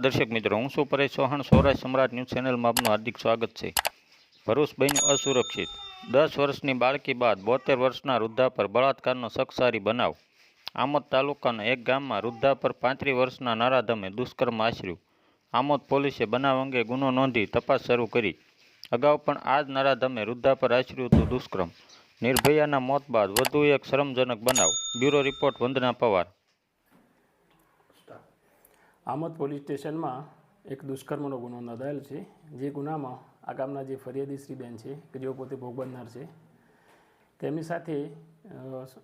દર્શક મિત્રો, હું છું પરેશ ચૌહાણ સૌરાષ્ટ્ર સમ્રાટ ન્યૂઝ ચેનલમાં આપનું હાર્દિક સ્વાગત છે. ભરૂચ બન્યું અસુરક્ષિત. દસ વર્ષની બાળકી બાદ બોતેર વર્ષના વૃદ્ધા પર બળાત્કારનો સખસારી બનાવ. આમોદ તાલુકાના એક ગામમાં વૃદ્ધા પર પાંત્રીસ વર્ષના નરાધમે દુષ્કર્મ આશર્યું આમોદ પોલીસે બનાવ અંગે ગુનો નોંધી તપાસ શરૂ કરી. અગાઉ પણ આ જ નરાધમે વૃદ્ધા પર આશર્યું હતું દુષ્કર્મ. નિર્ભયાના મોત બાદ વધુ એક શરમજનક બનાવ. Bureau report Vandana Pawar. Amod police સ્ટેશનમાં એક દુષ્કર્મનો ગુનો નોંધાયેલ છે. જે ગુનામાં આ ગામના જે ફરિયાદી શ્રીબેન છે, કે જેઓ પોતે ભોગ બનનાર છે, તેમની સાથે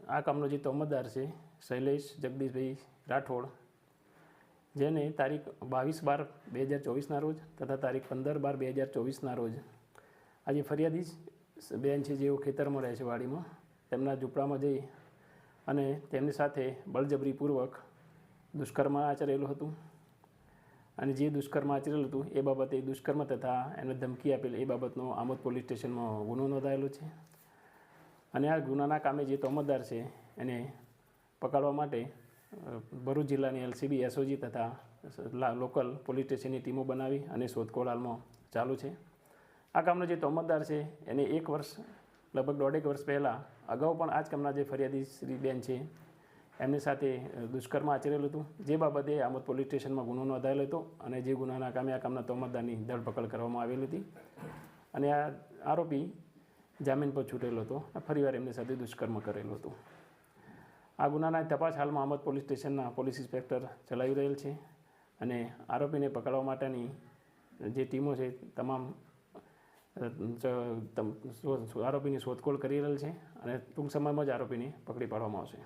આ કામનો જે તોમતદાર છે, શૈલેષ જગદીશભાઈ રાઠોડ, જેને તારીખ બાવીસ બાર બે હજાર ચોવીસના રોજ તથા તારીખ પંદર બાર બે હજાર ચોવીસના રોજ આજે ફરિયાદી બેન છે, જેઓ ખેતરમાં રહે છે વાડીમાં, તેમના ઝૂંપડામાં જઈ અને તેમની સાથે બળજબરીપૂર્વક દુષ્કર્મ આચરેલું હતું. અને જે દુષ્કર્મ આચરેલું હતું એ બાબતે દુષ્કર્મ તથા એને ધમકી આપેલ એ બાબતનો આમોદ પોલીસ સ્ટેશનમાં ગુનો નોંધાયેલો છે. અને આ ગુનાના કામે જે તોમતદાર છે એને પકડવા માટે ભરૂચ જિલ્લાની એલસીબી, એસઓજી તથા લોકલ પોલીસ સ્ટેશનની ટીમો બનાવી અને શોધખોળ હાલમાં ચાલુ છે. આ કામનો જે તોમતદાર છે એને એક વર્ષ, લગભગ દોઢેક વર્ષ પહેલાં અગાઉ પણ આ જ કામના જે ફરિયાદી શ્રી બેન છે એમની સાથે દુષ્કર્મ આચરેલું હતું. જે બાબતે આમોદ પોલીસ સ્ટેશનમાં ગુનો નોંધાયેલો હતો અને જે ગુનાના કામે આ કામના તોમતદારની ધરપકડ કરવામાં આવેલી હતી. અને આ આરોપી જામીન પર છૂટેલો હતો ફરીવાર એમની સાથે દુષ્કર્મ કરેલું હતું. આ ગુનાના તપાસ હાલમાં આમોદ પોલીસ સ્ટેશનના પોલીસ ઇન્સ્પેક્ટર ચલાવી રહેલ છે અને આરોપીને પકડવા માટેની જે ટીમો છે, તમામ આરોપીની શોધખોળ કરી રહેલ છે અને ટૂંક સમયમાં જ આરોપીને પકડી પાડવામાં આવશે.